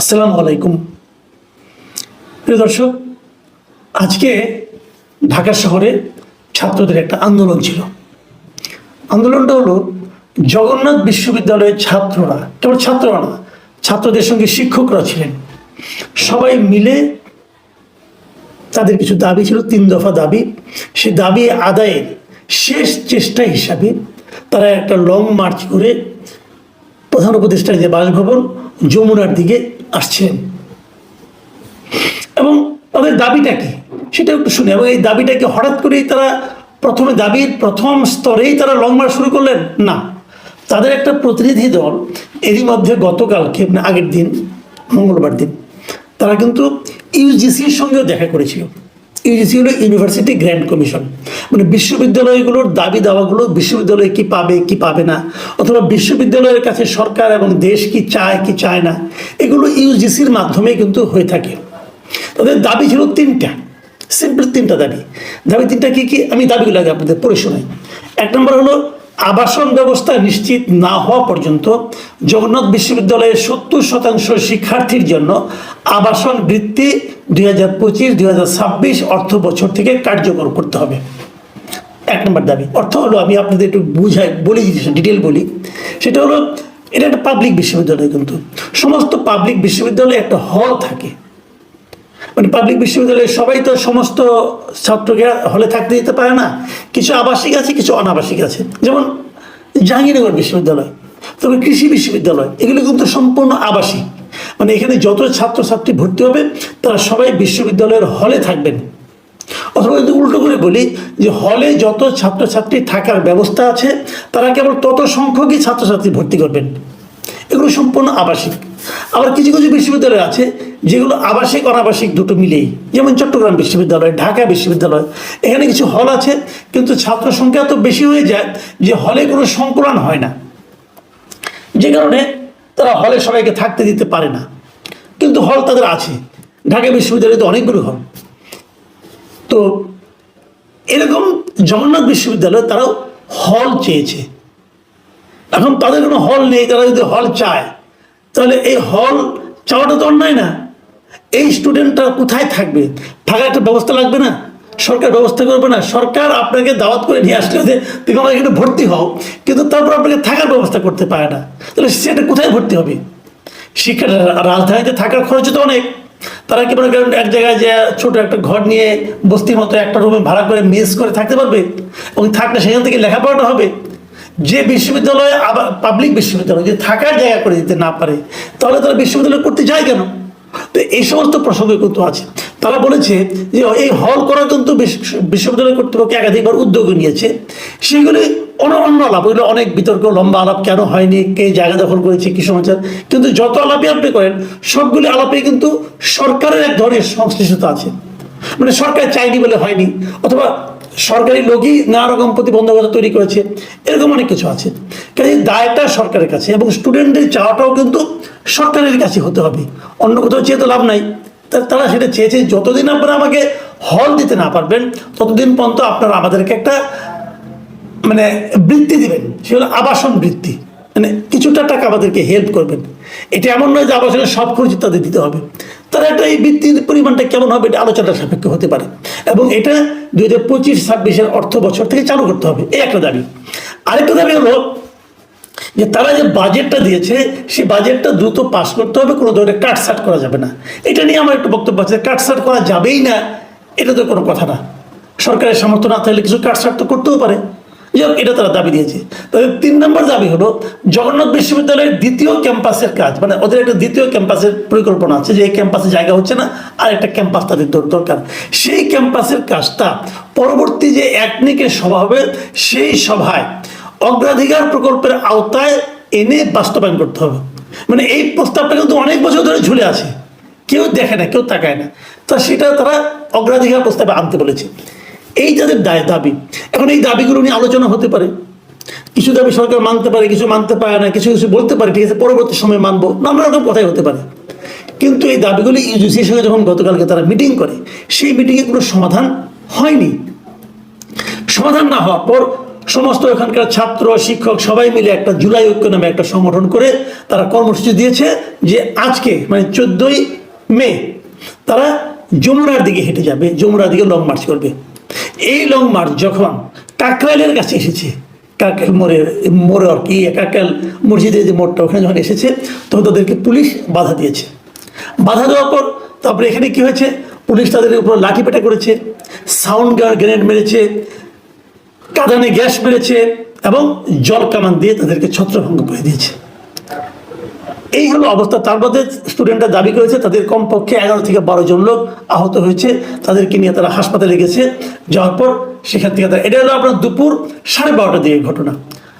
আসসালামু আলাইকুম। প্রিয় দর্শক, আজকে ঢাকা শহরে ছাত্রদের একটা আন্দোলন ছিল। আন্দোলনটা হলো জগন্নাথ বিশ্ববিদ্যালয়ের ছাত্ররা, কেবল ছাত্ররা না, ছাত্রদের সঙ্গে শিক্ষকরা ছিলেন। সবাই মিলে তাদের কিছু দাবি ছিল, তিন দফা দাবি। সে দাবি আদায়ের শেষ চেষ্টা হিসাবে তারা একটা লং মার্চ করে প্রধান উপদেষ্টার যে বাসভবন, যমুনার দিকে আসছেন। এবং তাদের দাবিটা কি? সেটা একটু শুনি। এবং এই দাবিটাকে হঠাৎ করেই তারা প্রথমে দাবির প্রথম স্তরেই তারা লং মার্চ শুরু করলেন? না। তাদের একটা প্রতিনিধি দল এরই মধ্যে গতকালকে মানে আগের দিন, মঙ্গলবার দিন, তারা কিন্তু ইউজিসির সঙ্গেও দেখা করেছিল। ইউজিসি হলো ইউনিভার্সিটি গ্র্যান্ড কমিশন মানে বিশ্ববিদ্যালয়গুলোর দাবি দাওয়াগুলো বিশ্ববিদ্যালয় কি পাবে কি পাবে না? অথবা বিশ্ববিদ্যালয়ের কাছে সরকার এবং দেশ কি চায় কি চায় না? এগুলো ইউজিসির মাধ্যমে কিন্তু হয়ে থাকে। তাদের দাবি ছিল তিনটা। সিম্পল তিনটা দাবি। দাবি তিনটা কি কি? আমি দাবিগুলো আগে আপনাদের পড়ে শোনাই। এক নম্বর হলো আবাসন ব্যবস্থা নিশ্চিত না হওয়া পর্যন্ত জগন্নাথ বিশ্ববিদ্যালয়ের সত্তর শতাংশ শিক্ষার্থীর জন্য আবাসন বৃত্তি দুই হাজার পঁচিশ, দুই হাজার ছাব্বিশ অর্থ বছর থেকে কার্যকর করতে হবে। এক নম্বর দাবি। অর্থ হলো, আমি আপনাদের একটু বুঝাই, বলি ডিটেল বলি। সেটা হলো, এটা একটা পাবলিক বিশ্ববিদ্যালয় কিন্তু। সমস্ত পাবলিক বিশ্ববিদ্যালয়ে একটা হল থাকে। মানে পাবলিক বিশ্ববিদ্যালয়ে সবাই তো সমস্ত ছাত্রকে হলে থাকতে দিতে পারে না। কিছু আবাসিক আছে, কিছু অনাবাসিক আছে। যেমন জাহাঙ্গীরনগর বিশ্ববিদ্যালয় তবে কৃষি বিশ্ববিদ্যালয়, এগুলো কিন্তু সম্পূর্ণ আবাসিক। মানে এখানে যত ছাত্রছাত্রী ভর্তি হবে, তারা সবাই বিশ্ববিদ্যালয়ের হলে থাকবেন। অথবা যদি উল্টো করে বলি যে হলে যত ছাত্রছাত্রী থাকার ব্যবস্থা আছে, তারা কেবল তত সংখ্যকই ছাত্রছাত্রী ভর্তি করবেন। এগুলো সম্পূর্ণ আবাসিক। আবার কিছু কিছু বিশ্ববিদ্যালয় আছে যেগুলো আবাসিক, অনাবাসিক দুটো মিলেই। যেমন চট্টগ্রাম বিশ্ববিদ্যালয়, ঢাকা বিশ্ববিদ্যালয়। এখানে কিছু হল আছে, কিন্তু ছাত্র সংখ্যা তো বেশি হয়ে যায় যে হলে কোনো সংকুলন হয় না। যে কারণে তারা হলে সবাইকে থাকতে দিতে পারে না। কিন্তু হল তাদের আছে। ঢাকা বিশ্ববিদ্যালয়ে তো অনেকগুলো হল। তো এরকম জগন্নাথ বিশ্ববিদ্যালয় তারাও হল চেয়েছে। এখন তাদের কোনো হল নেই, তারা যদি হল চায়, তাহলে এই হল চাওয়াটা তো অন্যায় না। এই স্টুডেন্টরা কোথায় থাকবে? থাকার একটা ব্যবস্থা লাগবে না? সরকার ব্যবস্থা করবে না? সরকার আপনাকে দাওয়াত করে নিয়ে আসলে যে, তুমি আমার এখানে ভর্তি হও। কিন্তু তারপর আপনাকে থাকার ব্যবস্থা করতে পারে না। তাহলে সেটা কোথায় ভর্তি হবে? শিক্ষা রাজধানীতে থাকার খরচ তো অনেক। তারা কি মনে করেন এক জায়গায় যে ছোট একটা ঘর নিয়ে বস্তির মতো একটা রুমে ভাড়া করে মেস করে থাকতে পারবে? এবং থাকলে সেখান থেকে লেখাপড়াটা হবে? যে বিশ্ববিদ্যালয়ে আবার পাবলিক বিশ্ববিদ্যালয় যে থাকার জায়গা করে দিতে না পারে, তাহলে তারা বিশ্ববিদ্যালয় করতে যায় কেন? তো এই সমস্ত প্রসঙ্গ কিন্তু আছে। তারা বলেছে যে এই হল করা কিন্তু বিশ্ববিদ্যালয় কর্তৃপক্ষ একাধিকবার উদ্যোগ নিয়েছে। সেগুলি অন্য আলাপ ওইগুলো অনেক বিতর্ক, লম্বা আলাপ কেন হয়নি, কে জায়গা দখল করেছে, কি সমাচার। কিন্তু যত আলাপই আপনি করেন, সবগুলি আলাপে কিন্তু সরকারের এক ধরনের সংশ্লিষ্টতা আছে। মানে সরকার চাইনি বলে হয়নি, অথবা সরকারি লোকই নানা রকম প্রতিবন্ধকতা তৈরি করেছে। এরকম অনেক কিছু আছে। কাজে দায়টা সরকারের কাছে এবং স্টুডেন্টদের চাওয়াটাও কিন্তু সরকারের কাছে হতে হবে। অন্য কোথাও চেয়ে তো লাভ নাই। তারা সেটা চেয়েছে যতদিন আপনারা আমাকে হল দিতে না পারবেন, ততদিন পর্যন্ত আপনারা আমাদেরকে একটা মানে বৃত্তি দিবেন। সে হলো আবাসন বৃত্তি। মানে কিছুটা টাকা আমাদেরকে হেল্প করবেন। এটা এমন নয় যে আবাসনের সব খরচ তাদের দিতে হবে। তারা একটা এই বৃত্তির পরিমাণটা কেমন হবে এটা আলোচনা সাপেক্ষ হতে পারে। এবং এটা দুই হাজার পঁচিশ, ছাব্বিশের অর্থ বছর থেকে চালু করতে হবে। এই একটা দাবি। আরেকটা দাবি হলো যে তারা যে বাজেটটা দিয়েছে, সেই বাজেটটা দ্রুত পাস করতে হবে, কোনো ধরনের কাটসাট করা যাবে না। এটা নিয়ে আমার একটু বক্তব্য আছে। কাটসাট করা যাবেই না, এটা তো কোনো কথা না। সরকারের সামর্থ্য না থাকলে কিছু কাটসাট তো করতেও পারে। এটা তারা দাবি দিয়েছে। তবে তিন নম্বর দাবি হলো, জগন্নাথ বিশ্ববিদ্যালয়ের দ্বিতীয় ক্যাম্পাসের কাজ মানে ওদের একটা দ্বিতীয় ক্যাম্পাসের পরিকল্পনা আছে যে এই ক্যাম্পাসে জায়গা হচ্ছে না, আর একটা ক্যাম্পাস তাদের দরকার। সেই ক্যাম্পাসের কাজটা পরবর্তী যে একনিকের সভা হবে, সেই সভায় অগ্রাধিকার প্রকল্পের আওতায় এনে বাস্তবায়ন করতে হবে। মানে এই প্রস্তাবটা কিন্তু অনেক বছর ধরে ঝুলে আছে। কেউ দেখে না, কেউ তাকায় না। তা সেটা তারা অগ্রাধিকার প্রস্তাবে আনতে বলেছে। এই তাদের দায়, দাবি। এখন এই দাবিগুলো নিয়ে আলোচনা হতে পারে। কিছু দাবি সরকার মানতে পারে, কিছু মানতে পারে না, কিছু কিছু বলতে পারে, ঠিক আছে, পরবর্তী সময় মানবো, নানা রকম কথাই হতে পারে। কিন্তু এই দাবিগুলি ইউজিসির সঙ্গে যখন গতকালকে তারা মিটিং করে, সেই মিটিংয়ে কোনো সমাধান হয়নি। সমাধান না হওয়ার পর সমস্ত এখানকার ছাত্র, শিক্ষক সবাই মিলে একটা জুলাই ঐক্য নামে একটা সংগঠন করে তারা কর্মসূচি দিয়েছে যে আজকে মানে চোদ্দই মে, তারা যমুনার দিকে হেঁটে যাবে, যমুনার দিকে লং মার্চ করবে। এই লং মার্চ যখন কাকরাইলের কাছে এসেছে, কাকেল মোড়ের মোড়ে আর কি কাকেল মসজিদের যে মোড়টা ওখানে যখন এসেছে, তখন তাদেরকে পুলিশ বাধা দিয়েছে। বাধা দেওয়ার পর তারপরে এখানে কি হয়েছে? পুলিশ তাদের উপর লাঠি পেটা করেছে, সাউন্ড গ্রেনেড মেরেছে, কাঁদানে গ্যাস মেরেছে এবং জল কামান দিয়ে তাদেরকে ছত্রভঙ্গ করে দিয়েছে। এই হলো অবস্থা। তার মধ্যে স্টুডেন্টরা দাবি করেছে, তাদের কমপক্ষে এগারো থেকে বারো জন লোক আহত হয়েছে, তাদেরকে নিয়ে তারা হাসপাতালে গেছে। যাওয়ার পর সেখান থেকে তারা এটা হলো আপনার দুপুর সাড়ে বারোটার দিকে ঘটনা।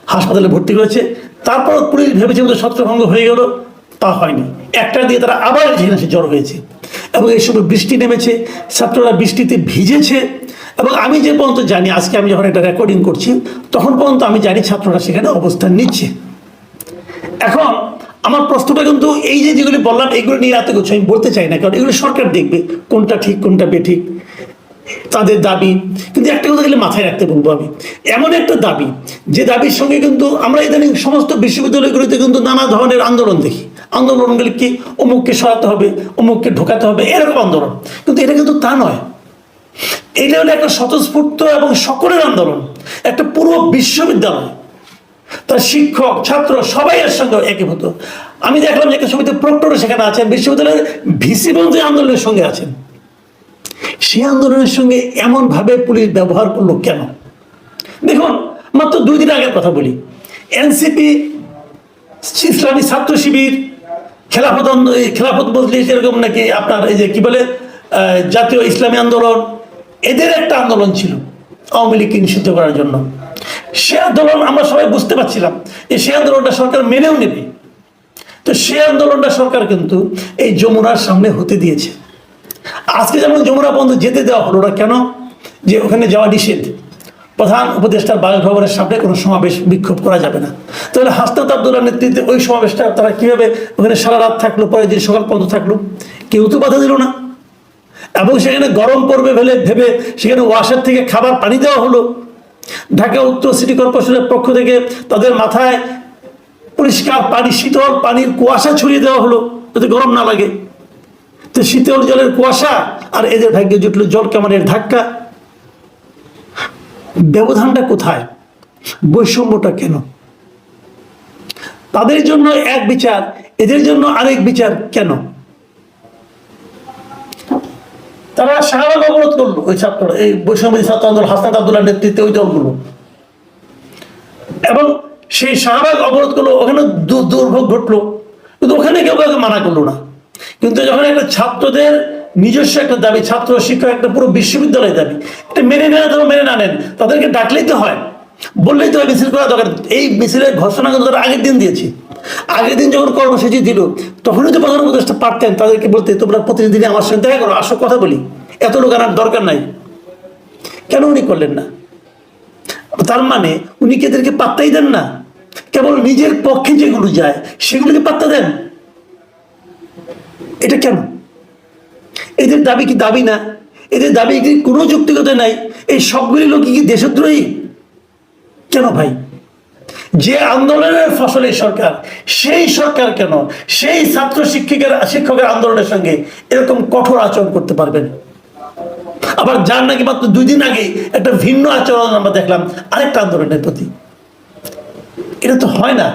হাসপাতালে ভর্তি করেছে। তারপর পুলিশ ভেবেছে বোধহয় ছত্রভঙ্গ হয়ে গেল, তা হয়নি। একটা দিয়ে তারা আবার এসে জ্বর হয়েছে। এবং এই সময় বৃষ্টি নেমেছে, ছাত্ররা বৃষ্টিতে ভিজেছে। এবং আমি যে পর্যন্ত জানি, আজকে আমি যখন এটা রেকর্ডিং করছি, তখন পর্যন্ত আমি জানি ছাত্ররা সেখানে অবস্থান নিচ্ছে। এখন আমার প্রশ্নটা কিন্তু এই যে যেগুলি বললাম, এগুলো নিয়ে এত কিছু আমি বলতে চাই না, কারণ এগুলো সরকার দেখবে কোনটা ঠিক, কোনটা বেঠিক, তাদের দাবি। কিন্তু একটা কথা গেলে মাথায় রাখতে বলব আমি। এমন একটা দাবি, যে দাবির সঙ্গে কিন্তু আমরা ইদানিং সমস্ত বিশ্ববিদ্যালয়গুলিতে কিন্তু নানা ধরনের আন্দোলন দেখি। আন্দোলনগুলি কি, অমুককে সরাতে হবে, অমুককে ঢোকাতে হবে, এরকম আন্দোলন। কিন্তু এটা কিন্তু তা নয়। এটা হলো একটা স্বতঃস্ফূর্ত এবং সকলের আন্দোলন। একটা পুরো বিশ্ববিদ্যালয় তার শিক্ষক, ছাত্র, সবাই এর সঙ্গে একীভূত। আমি দেখলাম যে একটা ছবিতে প্রক্টরও সেখানে আছেন, বিশ্ববিদ্যালয়ের ভিসি বন্ধু আন্দোলনের সঙ্গে আছেন। সেই আন্দোলনের সঙ্গে এমনভাবে পুলিশ ব্যবহার করল কেন? দেখুন, মাত্র দুই দিন আগের কথা বলি। এনসিপি ইসলামী ছাত্র শিবির, খেলাফত খেলাফত মজলিস এরকম নাকি আপনার এই যে কি বলে জাতীয় ইসলামী আন্দোলন, এদের একটা আন্দোলন ছিল আওয়ামী লীগকে নিষিদ্ধ করার জন্য। সে আন্দোলন আমরা সবাই বুঝতে পারছিলাম। যে সে আন্দোলনটা সরকার মেনেও নেবে। তো সে আন্দোলনটা সরকার কিন্তু এই যমুনার সামনে হতে দিয়েছে। আজকে যেমন যমুনা বন্ধ যেতে দেওয়া হলো না কেন? যে ওখানে যাওয়া নিষেধ। প্রধান উপদেষ্টার বাসভবনের সামনে কোনো সমাবেশ বিক্ষোভ করা যাবে না। তাহলে হাসনাত আবদুল্লাহ নেতৃত্বে ওই সমাবেশটা তারা কীভাবে ওখানে সারা রাত থাকল, পরের দিন সকাল পর্যন্ত থাকল? কেউ তো বাধা দিল না। এবং সেখানে গরম পড়বে ভেবে ভেবে সেখানে ওয়াশের থেকে খাবার পানি দেওয়া হলো। ঢাকা উত্তর সিটি কর্পোরেশনের পক্ষ থেকে তাদের মাথায় পরিষ্কার পানি, শীতল পানির কুয়াশা ছড়িয়ে দেওয়া হলো, যাতে গরম না লাগে। তো শীতল জলের কুয়াশা আর এদের ভাগ্যে জুটলো জল কামানের ধাক্কা। ব্যবধানটা কোথায়? বৈষম্যটা কেন? তাদের জন্য এক বিচার, এদের জন্য আরেক বিচার কেন তারা অবরোধ করল। ওই এই ছাত্র আন্দোলন, হাসনাত নেতৃত্বে ওই দলগুলো। এবং সেই শাহবাগ অবরোধ করল, ওখানে দুর্ভোগ ঘটলো। কিন্তু ওখানে কেউ কাউকে মানা করল না। কিন্তু যখন একটা ছাত্রদের নিজস্ব একটা দাবি, ছাত্র শিক্ষক একটা পুরো বিশ্ববিদ্যালয় দাবি, এটা মেনে নেন অথবা মেনে না নেন তাদেরকে ডাকলেই তো হয়। বললেই তো মিছিল করা দরকার। এই মিছিলের ঘোষণা কিন্তু তারা আগের দিন দিয়েছি। আগের দিন যখন কর্মসূচি দিল, তখনই তো প্রধান পারতেন। তাদেরকে বলতে, তোমরা প্রতিনিধি আমার সঙ্গে দেখা করো, আসো, কথা বলি। এত লোক আনার দরকার নাই। কেন উনি করলেন না? তার মানে উনি কেদেরকে পাত্তাই দেন না? কেবল নিজের পক্ষে যেগুলো যায়, সেগুলোকে পাত্তা দেন? এটা কেন? এদের দাবি কি দাবি না? এদের দাবি কি কোনো যুক্তিগত নাই? এই সবগুলি লোক কি দেশদ্রোহী? কেন ভাই? যে আন্দোলনের ফসলে সরকার, সেই সরকার কেন? সেই ছাত্র শিক্ষকের শিক্ষকের আন্দোলনের সঙ্গে এরকম কঠোর আচরণ করতে পারবেন? আবার যার নাকি মাত্র দুই দিন আগে একটা ভিন্ন আচরণ আমরা দেখলাম, আরেকটা আন্দোলনের প্রতি। এটা তো হয় না।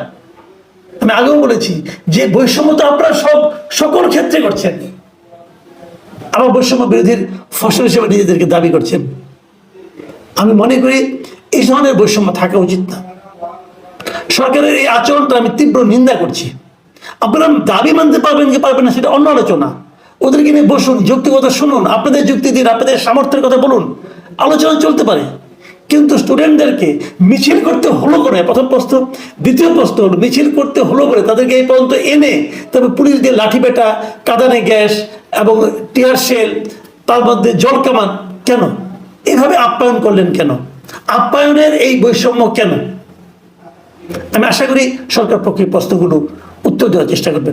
আমি আগেও বলেছি যে বৈষম্য তো আপনারা সব সকল ক্ষেত্রে করছেন। আবার বৈষম্য বিরোধীর ফসল হিসেবে নিজেদেরকে দাবি করছেন। আমি মনে করি এই ধরনের বৈষম্য থাকা উচিত না। সরকারের এই আচরণটা আমি তীব্র নিন্দা করছি। আপনারা দাবি মানতে পারবেন কি পারবেন না, সেটা অন্য আলোচনা। ওদেরকে নিয়ে বসুন যুক্তিগত শুনুন, আপনাদের যুক্তি দিন, আপনাদের সামর্থ্যের কথা বলুন, আলোচনা চলতে পারে। কিন্তু স্টুডেন্টদেরকে মিছিল করতে হলো করে, প্রথম প্রশ্ন। দ্বিতীয় প্রশ্ন, মিছিল করতে হলো করে, তাদেরকে এই পর্যন্ত এনে তবে পুলিশ দিয়ে লাঠি পেটা, কাদানে গ্যাস এবং টিয়ার শেল, তার মধ্যে জল কামান, কেন? এভাবে আপ্যায়ন করলেন কেন? আপ্যায়নের এই বৈষম্য কেন? আমি আশা করি সরকার পক্ষে প্রশ্নগুলো উত্তর দেওয়ার চেষ্টা করবেন।